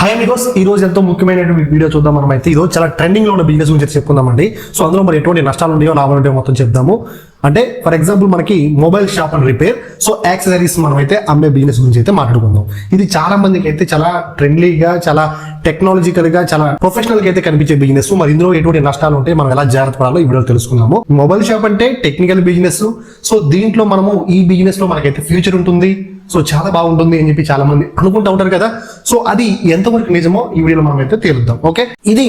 Hi Amigos ఈ రోజు ఎంతో ముఖ్యమైనటువంటి వీడియో చూద్దాం. మనం అయితే ఈ చాలా ట్రెండింగ్లో ఉన్న బిజినెస్ గురించి చెప్పుకుందామండి. సో అందులో మరి ఎటువంటి నష్టాలు ఉన్నాయో లాభాలు ఉంటాయో మొత్తం చెప్దాము. అంటే ఫర్ ఎగ్జాంపుల్ మనకి mobile shop and repair so accessories మనం అయితే అమ్మే బిజినెస్ గురించి అయితే మాట్లాడుకుందాం. ఇది చాలా మందికి అయితే చాలా ట్రెండ్లీగా చాలా టెక్నాలజికల్గా చాలా ప్రొఫెషనల్గా అయితే కనిపించే బిజినెస్ మరి ఇందులో ఎటువంటి నష్టాలు ఉంటాయి మనం ఎలా జాగ్రత్త పడాలో ఈ వీడియో తెలుసుకుందాము. మొబైల్ షాప్ అంటే టెక్నికల్ బిజినెస్ సో దీంట్లో మనము ఈ బిజినెస్లో మనకైతే ఫ్యూచర్ ఉంటుంది. సో చాలా బాగుంటుంది అని చెప్పి చాలా మంది అనుకుంటూ ఉంటారు కదా. సో అది ఎంతవరకు నిజమో ఈ వీడియోలో మనం అయితే తేలుద్దాం ఓకే? ఇది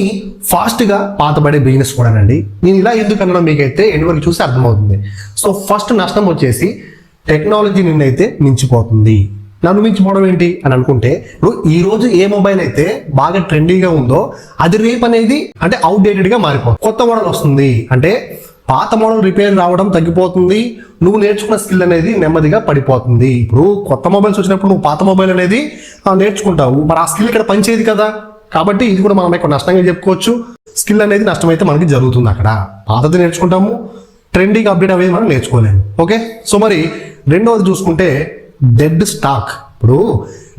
ఫాస్ట్గా పాతబడే బిజినెస్ కూడానండి నేను ఇలా ఎందుకు అన్నా మీకైతే ఎండ్ వరకు చూసి అర్థమవుతుంది. సో ఫస్ట్ నష్టం వచ్చేసి టెక్నాలజీ నిన్నైతే మించిపోతుంది. నన్ను మించిపోవడం ఏంటి అని అనుకుంటే ఇప్పుడు ఈ రోజు ఏ మొబైల్ అయితే బాగా ట్రెండీగా ఉందో అది రేపు అనేది అంటే అవుట్డేటెడ్గా మారిపోతుంది కొత్త మోడల్ వస్తుంది. అంటే పాత మోడల్ రిపేర్ రావడం తగ్గిపోతుంది. నువ్వు నేర్చుకున్న స్కిల్ అనేది నెమ్మదిగా పడిపోతుంది. ఇప్పుడు కొత్త మొబైల్స్ వచ్చినప్పుడు నువ్వు పాత మొబైల్ అనేది నేర్చుకుంటావు. మరి ఆ స్కిల్ ఇక్కడ పనిచేయదు కదా. కాబట్టి ఇది కూడా మనం ఎక్కువ నష్టంగా చెప్పుకోవచ్చు. స్కిల్ అనేది నష్టమైతే మనకి జరుగుతుంది అక్కడ. పాతది నేర్చుకుంటాము. ట్రెండింగ్ అప్డేట్ అనేది మనం నేర్చుకోలేము. ఓకే? సో మరి రెండవది చూసుకుంటే డెడ్ స్టాక్. ఇప్పుడు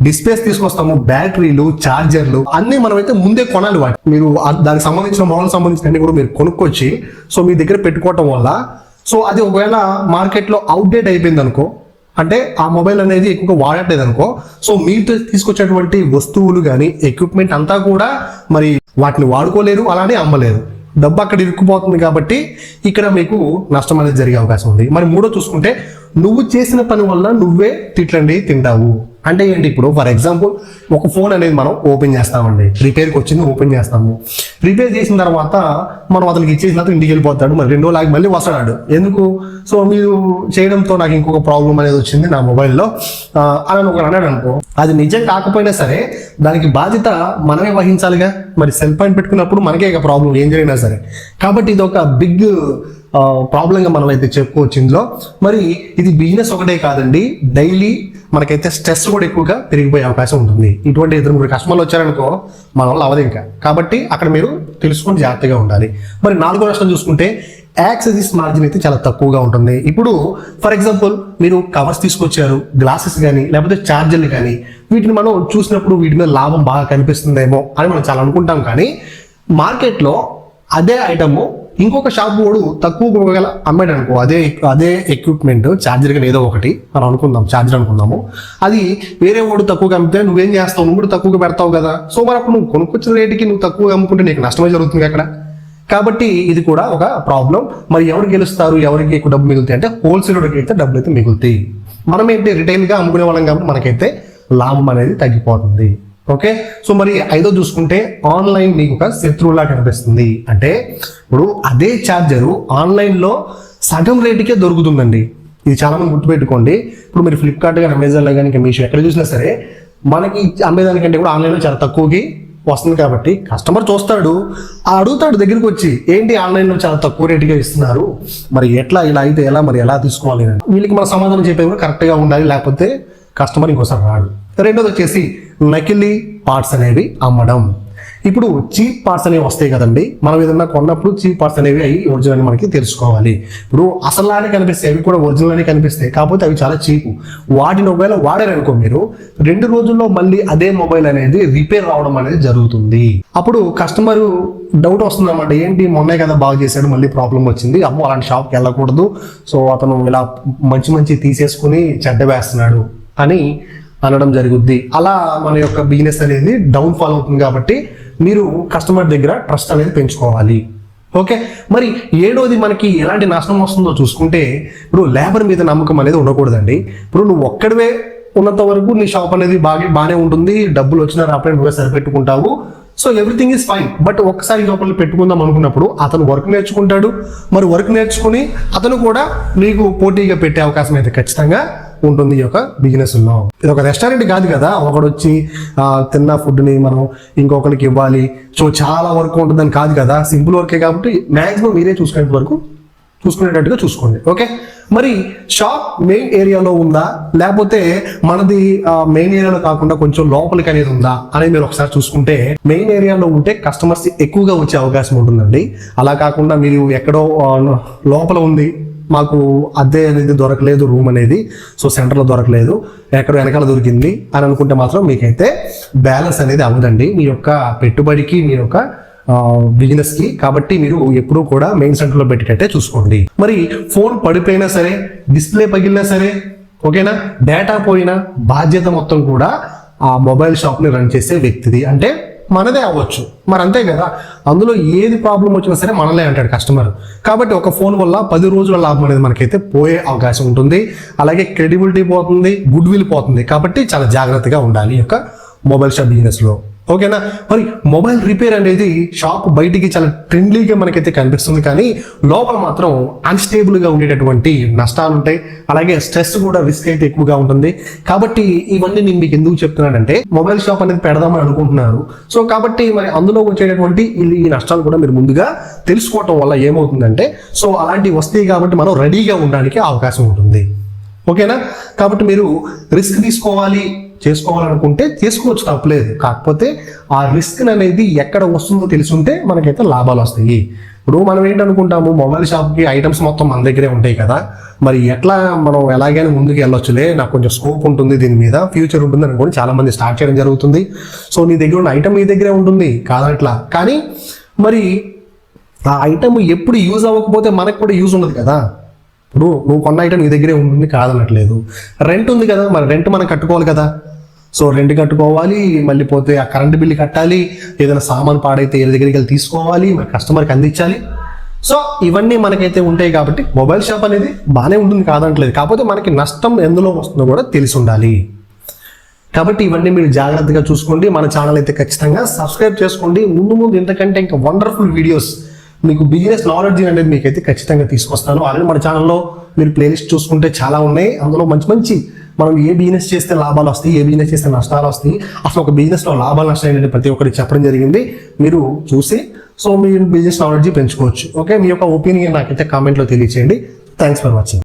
డిస్ప్లేస్ తీసుకొస్తాము బ్యాటరీలు ఛార్జర్లు అన్ని మనమైతే ముందే కొనాలి వాటి. మీరు దానికి సంబంధించిన మోడల్ సంబంధించిన అన్ని కూడా మీరు కొనుక్కొచ్చి సో మీ దగ్గర పెట్టుకోవటం వల్ల సో అది ఒకవేళ మార్కెట్లో అవుట్డేట్ అయిపోయింది అనుకో అంటే ఆ మొబైల్ అనేది ఎక్కువగా వాడట్లేదు అనుకో సో మీతో తీసుకొచ్చేటువంటి వస్తువులు కానీ ఎక్విప్మెంట్ అంతా కూడా మరి వాటిని వాడుకోలేరు అలానే అమ్మలేరు. డబ్బు అక్కడ ఇరుక్కుపోతుంది కాబట్టి ఇక్కడ మీకు నష్టం అనేది జరిగే అవకాశం ఉంది. మరి మూడో చూసుకుంటే నువ్వు చేసిన పని వల్ల నువ్వే తిట్లండి తింటావు. అంటే ఏంటి ఇప్పుడు ఫర్ ఎగ్జాంపుల్ ఒక ఫోన్ అనేది మనం ఓపెన్ చేస్తామండి. రిపేర్కి వచ్చింది ఓపెన్ చేస్తాము. రిపేర్ చేసిన తర్వాత మనం అతనికి ఇచ్చేసిన తర్వాత ఇంటికి వెళ్ళిపోతాడు. మరి రెండు రోజులు మళ్ళీ వస్తాడు ఎందుకు? సో మీరు చేయడంతో నాకు ఇంకొక ప్రాబ్లం అనేది వచ్చింది నా మొబైల్లో అని ఒక అన్నాడు అనుకో అది నిజం కాకపోయినా సరే దానికి బాధ్యత మనమే వహించాలిగా. మరి సెల్ పాయింట్ పెట్టుకున్నప్పుడు మనకే ఇక ప్రాబ్లం ఏం జరిగినా సరే. కాబట్టి ఇది ఒక బిగ్ ప్రాబ్లంగా మనం అయితే చెప్పుకోవచ్చు ఇందులో. మరి ఇది బిజినెస్ ఒకటే కాదండి. డైలీ మనకైతే స్ట్రెస్ కూడా ఎక్కువగా పెరిగిపోయే అవకాశం ఉంటుంది. ఇటువంటి ఇద్దరు ముగ్గురు కస్టమర్లు వచ్చారనుకో మన వల్ల అవదు ఇంకా. కాబట్టి అక్కడ మీరు తెలుసుకొని జాగ్రత్తగా ఉండాలి. మరి నాలుగో నష్టం చూసుకుంటే యాక్సెసిస్ మార్జిన్ అయితే చాలా తక్కువగా ఉంటుంది. ఇప్పుడు ఫర్ ఎగ్జాంపుల్ మీరు కవర్స్ తీసుకొచ్చారు గ్లాసెస్ కానీ లేకపోతే ఛార్జర్లు కానీ వీటిని మనం చూసినప్పుడు వీటి మీద లాభం బాగా కనిపిస్తుందేమో అని మనం చాలా అనుకుంటాం. కానీ మార్కెట్లో అదే ఐటమ్ ఇంకొక షాప్ వాడు తక్కువ గల అమ్మాడు అనుకో అదే అదే ఎక్విప్మెంట్ ఛార్జర్ కానీ ఏదో ఒకటి మనం అనుకుందాం ఛార్జర్ అనుకుందాము. అది వేరే వాడు తక్కువగా అమ్మితే నువ్వేం చేస్తావు? నువ్వు కూడా తక్కువగా పెడతావు కదా. సో మరి అప్పుడు నువ్వు కొనుక్కొచ్చిన రేటుకి నువ్వు తక్కువగా అమ్ముకుంటే నీకు నష్టమే జరుగుతుంది అక్కడ. కాబట్టి ఇది కూడా ఒక ప్రాబ్లం మరి ఎవరు గెలుస్తారు? ఎవరికి ఎక్కువ డబ్బు మిగులుతాయి? అంటే హోల్సేల్కి అయితే డబ్బులు అయితే మిగులుతాయి. మనం ఏంటి రిటైల్గా అమ్ముకునే వాళ్ళం కాబట్టి మనకైతే లాభం అనేది తగ్గిపోతుంది. ఓకే? సో మరి ఐదో చూసుకుంటే ఆన్లైన్ నీకు ఒక శత్రువులా కనిపిస్తుంది. అంటే ఇప్పుడు అదే ఛార్జరు ఆన్లైన్లో సగం రేటుకే దొరుకుతుందండి. ఇది చాలా మంది గుర్తుపెట్టుకోండి. ఇప్పుడు మీరు ఫ్లిప్కార్ట్ కానీ అమెజాన్లో కానీ మీషో ఎక్కడ చూసినా సరే మనకి అమ్మేదానికంటే కూడా ఆన్లైన్లో చాలా తక్కువకి వస్తుంది కాబట్టి కస్టమర్ చూస్తాడు. అడుగుతాడు దగ్గరికి వచ్చి ఏంటి ఆన్లైన్లో చాలా తక్కువ రేటుగా ఇస్తున్నారు? మరి ఎట్లా ఇలా అయితే ఎలా మరి ఎలా తీసుకోవాలి? అని. వీళ్ళకి మన సమాధానం చెప్పేది కూడా కరెక్ట్గా ఉండాలి. లేకపోతే కస్టమర్ ఇంకోసారి రాడు. రెండోది వచ్చేసి నకిలీ పార్ట్స్ అనేవి అమ్మడం. ఇప్పుడు చీప్ పార్ట్స్ అనేవి వస్తాయి కదండి. మనం ఏదన్నా కొన్నప్పుడు చీప్ పార్ట్స్ అనేవి అవి ఒరిజినల్ అని మనకి తెలుసుకోవాలి. ఇప్పుడు అసలానే కనిపిస్తాయి. అవి కూడా ఒరిజినల్ అని కనిపిస్తాయి. కాకపోతే అవి చాలా చీపు. వాటిని ఒకవేళ వాడారనుకో మీరు రెండు రోజుల్లో మళ్ళీ అదే మొబైల్ అనేది రిపేర్ రావడం అనేది జరుగుతుంది. అప్పుడు కస్టమర్ డౌట్ వస్తుంది అన్నమాట ఏంటి? మొన్నే కదా బాగా చేశాడు మళ్ళీ ప్రాబ్లం వచ్చింది. అమ్మో అలాంటి షాప్కి వెళ్ళకూడదు. సో అతను ఇలా మంచి మంచి తీసేసుకుని చెడ్డ వేస్తున్నాడు. అని అనడం జరుగుద్ది. అలా మన యొక్క బిజినెస్ అనేది డౌన్ ఫాల్ అవుతుంది కాబట్టి మీరు కస్టమర్ దగ్గర ట్రస్ట్ అనేది పెంచుకోవాలి. ఓకే మరి ఏడోది మనకి ఎలాంటి నష్టం వస్తుందో చూసుకుంటే ఇప్పుడు లేబర్ మీద నమ్మకం అనేది ఉండకూడదండి. ఇప్పుడు నువ్వు ఒక్కడివే ఉన్నంత వరకు నీ షాప్ అనేది బాగా బాగానే ఉంటుంది. డబ్బులు వచ్చినా రాపడే నువ్వే సరిపెట్టుకుంటావు. So everything is fine but ఒక్కసారి లోపల పెట్టుకుందాం అనుకున్నప్పుడు అతను వర్క్ నేర్చుకుంటాడు. మరి వర్క్ నేర్చుకుని అతను కూడా నీకు పోటీగా పెట్టే అవకాశం అయితే ఖచ్చితంగా ఉంటుంది ఈ యొక్క బిజినెస్లో ఇది ఒక రెస్టారెంట్ కాదు కదా. ఒకడు వచ్చి తిన్న ఫుడ్ని మనం ఇంకొకరికి ఇవ్వాలి. సో చాలా వర్క్ ఉంటుందని కాదు కదా. సింపుల్ వర్కే కాబట్టి మాక్సిమం మీరే చూసుకునే వరకు చూసుకునేటట్టుగా చూసుకోండి. ఓకే? మరి షాప్ మెయిన్ ఏరియాలో ఉందా? లేకపోతే మనది మెయిన్ ఏరియాలో కాకుండా కొంచెం లోపలికి అనేది ఉందా? అనేది మీరు ఒకసారి చూసుకుంటే మెయిన్ ఏరియాలో ఉంటే కస్టమర్స్ ఎక్కువగా వచ్చే అవకాశం ఉంటుందండి. అలా కాకుండా మీరు ఎక్కడో లోపల ఉంది. మాకు అద్దె అనేది దొరకలేదు రూమ్ అనేది. సో సెంటర్లో దొరకలేదు. ఎక్కడ వెనకాల దొరికింది అని అనుకుంటే మాత్రం మీకైతే బ్యాలెన్స్ అనేది అవ్వదండి. మీ యొక్క పెట్టుబడికి మీ యొక్క బిజినెస్కి కాబట్టి మీరు ఎప్పుడూ కూడా మెయిన్ సెంటర్లో పెట్టేటట్టే చూసుకోండి. మరి ఫోన్ పడిపోయినా సరే డిస్ప్లే పగిలినా సరే ఓకేనా? డేటా పోయినా బాధ్యత మొత్తం కూడా ఆ మొబైల్ షాప్ని రన్ చేసే వ్యక్తిది. అంటే మనదే అవ్వచ్చు. మరి అంతే కదా? అందులో ఏది ప్రాబ్లం వచ్చినా సరే మనలే అంటాడు కస్టమర్ కాబట్టి ఒక ఫోన్ వల్ల పది రోజుల లాభం అనేది మనకైతే పోయే అవకాశం ఉంటుంది. అలాగే క్రెడిబిలిటీ పోతుంది గుడ్ విల్ పోతుంది. కాబట్టి చాలా జాగ్రత్తగా ఉండాలి ఈ యొక్క మొబైల్ షాప్ బిజినెస్లో ఓకేనా? మరి మొబైల్ రిపేర్ అనేది షాప్ బయటికి చాలా ట్రెండ్లీగా మనకైతే కనిపిస్తుంది కానీ లోపల మాత్రం అన్స్టేబుల్గా ఉండేటటువంటి నష్టాలు ఉంటాయి. అలాగే స్ట్రెస్ కూడా రిస్క్ అయితే ఎక్కువగా ఉంటుంది. కాబట్టి ఇవన్నీ నేను మీకు ఎందుకు చెప్తున్నానంటే మొబైల్ షాప్ అనేది పెడదామని అనుకుంటున్నారు. సో కాబట్టి మరి అందులో వచ్చేటటువంటి ఈ నష్టాలు కూడా మీరు ముందుగా తెలుసుకోవటం వల్ల ఏమవుతుందంటే సో అలాంటివి వస్తాయి కాబట్టి మనం రెడీగా ఉండడానికి అవకాశం ఉంటుంది. ఓకేనా? కాబట్టి మీరు రిస్క్ తీసుకోవాలి. చేసుకోవాలనుకుంటే చేసుకోవచ్చు తప్పలేదు. కాకపోతే ఆ రిస్క్ అనేది ఎక్కడ వస్తుందో తెలుసుంటే మనకైతే లాభాలు వస్తాయి. ఇప్పుడు మనం ఏంటనుకుంటాము మొబైల్ షాప్కి ఐటమ్స్ మొత్తం మన దగ్గరే ఉంటాయి కదా. మరి ఎట్లా మనం ఎలాగైనా ముందుకు వెళ్ళొచ్చులే నాకు కొంచెం స్కోప్ ఉంటుంది దీని మీద ఫ్యూచర్ ఉంటుంది అనుకోని చాలామంది స్టార్ట్ చేయడం జరుగుతుంది. సో నీ దగ్గర ఉన్న ఐటమ్ నీ దగ్గరే ఉంటుంది కాదట్లా కానీ మరి ఆ ఐటమ్ ఎప్పుడు యూజ్ అవ్వకపోతే మనకు కూడా యూజ్ ఉండదు కదా. ఇప్పుడు నువ్వు కొన్న ఐటమ్ నీ దగ్గరే ఉంటుంది కాదనట్లేదు. రెంట్ ఉంది కదా మరి రెంట్ మనం కట్టుకోవాలి కదా. సో రెంట్ కట్టుకోవాలి మళ్ళీ పోతే ఆ కరెంట్ బిల్లు కట్టాలి ఏదైనా సామాన్ పాడైతే ఏ దగ్గరికి వెళ్ళి తీసుకోవాలి మరి కస్టమర్కి అందించాలి. సో ఇవన్నీ మనకైతే ఉంటాయి కాబట్టి మొబైల్ షాప్ అనేది బాగానే ఉంటుంది కాదంటలేదు. కాకపోతే మనకి నష్టం ఎందులో వస్తుందో కూడా తెలిసి ఉండాలి. కాబట్టి ఇవన్నీ మీరు జాగ్రత్తగా చూసుకోండి. మన ఛానల్ అయితే ఖచ్చితంగా సబ్స్క్రైబ్ చేసుకోండి. ముందు ముందు ఇంతకంటే ఇంకా వండర్ఫుల్ వీడియోస్ మీకు బిజినెస్ నాలెడ్జ్ అనేది మీకైతే ఖచ్చితంగా తీసుకొస్తాను. అలాగే మన ఛానల్లో మీరు ప్లేలిస్ట్ చూసుకుంటే చాలా ఉన్నాయి. అందులో మంచి మంచి మనం ఏ బిజినెస్ చేస్తే లాభాలు వస్తాయి ఏ బిజినెస్ చేస్తే నష్టాలు వస్తాయి అసలు ఒక బిజినెస్లో లాభాలు నష్టాలు అనేది ప్రతి ఒక్కరికి చెప్పడం జరిగింది. మీరు చూసి సో మీ బిజినెస్ నాలెడ్జ్ పెంచుకోవచ్చు. ఓకే మీ యొక్క ఒపీనియన్ నాకైతే కామెంట్లో తెలియచేయండి. Thanks for watching